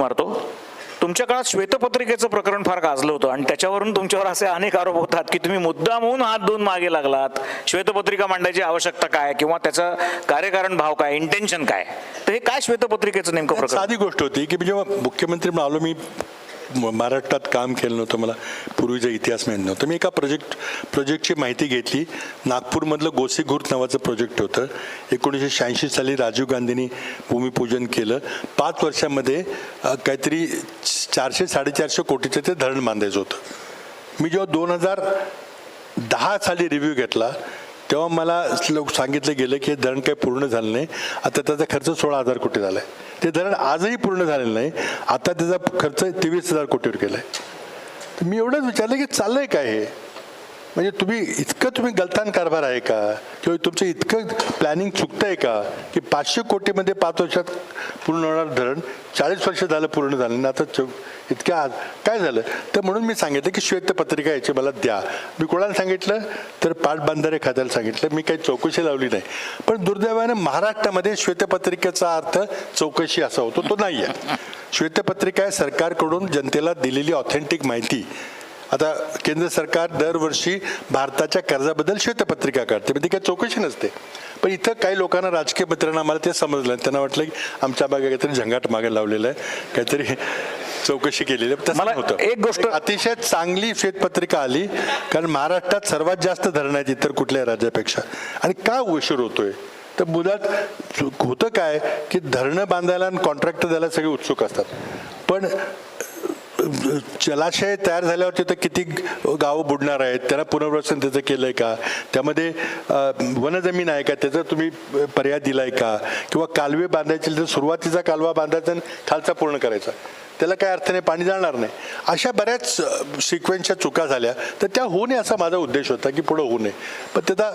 मारतो. तुमच्या काळात श्वेतपत्रिकेचं प्रकरण फार गाजलं होतं आणि त्याच्यावरून तुमच्यावर असे अनेक आरोप होतात की तुम्ही मुद्दाम होऊन हात धुवून मागे लागलात. श्वेतपत्रिका मांडायची आवश्यकता काय? किंवा त्याचं कार्यकारण भाव काय? इंटेन्शन काय? तर हे काय श्वेतपत्रिकेचं नेमकं साधी गोष्ट होती की मी जेव्हा मुख्यमंत्री म्हणून आलो मी म- महाराष्ट्रात काम केलं नव्हतं मला पूर्वीचा इतिहास माहीत नव्हतं. मी एका प्रोजेक्ट प्रोजेक्टची माहिती घेतली. नागपूरमधलं गोसीखुर्द नावाचं प्रोजेक्ट होतं. एकोणीसशे शहाऐंशी साली राजीव गांधींनी भूमिपूजन केलं. पाच वर्षामध्ये काहीतरी चारशे साडेचारशे कोटीचं ते धरण बांधायचं होतं. मी जेव्हा दोन हजार दहा साली रिव्ह्यू घेतला तेव्हा मला लोक सांगितलं गेलं की हे धरण काही पूर्ण झालं नाही. आता त्याचा खर्च सोळा हजार कोटी झाला आहे ते धरण आजही पूर्ण झालेलं नाही. आता त्याचा खर्च तेवीस हजार कोटीवर केला आहे मी एवढंच विचारलं की चाललंय काय हे? म्हणजे तुम्ही इतकं तुम्ही गलतान कारभार आहे का? किंवा तुमचं इतकं प्लॅनिंग चुकतं आहे का? की पाचशे कोटीमध्ये पाच वर्षात पूर्ण होणार धरण चाळीस वर्ष झालं पूर्ण झालं आणि आता इतक्या आज काय झालं? तर म्हणून मी सांगितलं की श्वेतपत्रिका याची मला द्या. मी कोणाला सांगितलं? तर पाटबंधारे खात्याला सांगितलं. मी काही चौकशी लावली नाही. पण दुर्दैवाने महाराष्ट्रामध्ये श्वेतपत्रिकेचा अर्थ चौकशी असा होतो. तो नाही आहे श्वेतपत्रिका आहे सरकारकडून जनतेला दिलेली ऑथेंटिक माहिती. आता केंद्र सरकार दरवर्षी भारताच्या कर्जाबद्दल श्वेतपत्रिका काढते. पण ती काही चौकशी नसते. पण इथं काही लोकांना राजकीय मित्रांना आम्हाला ते समजलं. नाही. त्यांना वाटलं की आमच्या मागे काहीतरी झंगाट मागे लावलेलं आहे. काहीतरी चौकशी केलेली आहे. तसं मला नव्हतं. एक गोष्ट- अतिशय चांगली श्वेतपत्रिका आली कारण महाराष्ट्रात सर्वात जास्त धरणं आहेत इतर कुठल्याही राज्यापेक्षा. आणि का उशीर होतोय? तर मुळात होतं काय की धरणं बांधायला आणि कॉन्ट्रॅक्टर द्यायला सगळे उत्सुक असतात. पण जलाशय तयार झाल्यावरती तर किती गावं बुडणार आहेत त्यांना पुनर्वसन त्याचं केलं आहे का? त्यामध्ये अ, वनजमीन आहे का? त्याचा तुम्ही पर्याय दिलाय का? किंवा कालवे बांधायचे तर सुरुवातीचा कालवा बांधायचा आणि खालचा पूर्ण करायचा. त्याला काय अर्थ नाही पाणी जाणार नाही. अशा बऱ्याच सिक्वेन्सच्या चुका झाल्या. तर त्या होऊ नये असा माझा उद्देश होता की पुढं होऊ नये. पण त्याचा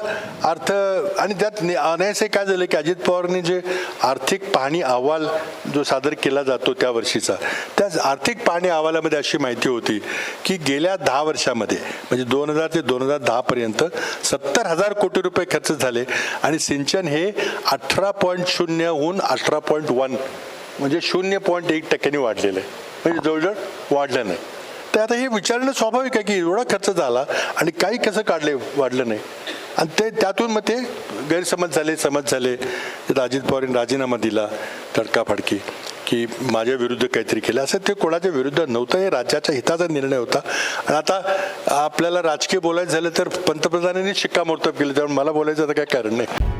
अर्थ आणि त्यात अनायसे काय झालं की अजित पवारने जे आर्थिक पाहणी अहवाल जो सादर केला जातो त्या वर्षीचा त्या आर्थिक पाहणी अहवालामध्ये अशी माहिती होती की गेल्या दहा वर्षामध्ये म्हणजे दोन हजार ते दोन हजार दहापर्यंत सत्तर हजार कोटी रुपये खर्च झाले आणि सिंचन हे अठरा पॉईंट शून्यहून अठरा पॉईंट वन म्हणजे शून्य पॉईंट एक टक्क्यांनी वाढलेलं आहे. म्हणजे जवळजवळ वाढलं नाही. तर आता हे विचारणं स्वाभाविक आहे की एवढा खर्च झाला आणि काही कसं काढले वाढलं नाही. आणि ते त्यातून मग ते गैरसमज झाले समज झाले. तर अजित पवारांनी राजीनामा दिला तडकाफडकी की माझ्या विरुद्ध काहीतरी केलं. असं ते कोणाच्या विरुद्ध नव्हतं हे राज्याच्या हिताचा निर्णय होता. आणि आता आपल्याला राजकीय बोलायचं झालं तर पंतप्रधानांनी शिक्कामोर्तब केलं त्यामुळे मला बोलायचं आता काय कारण नाही.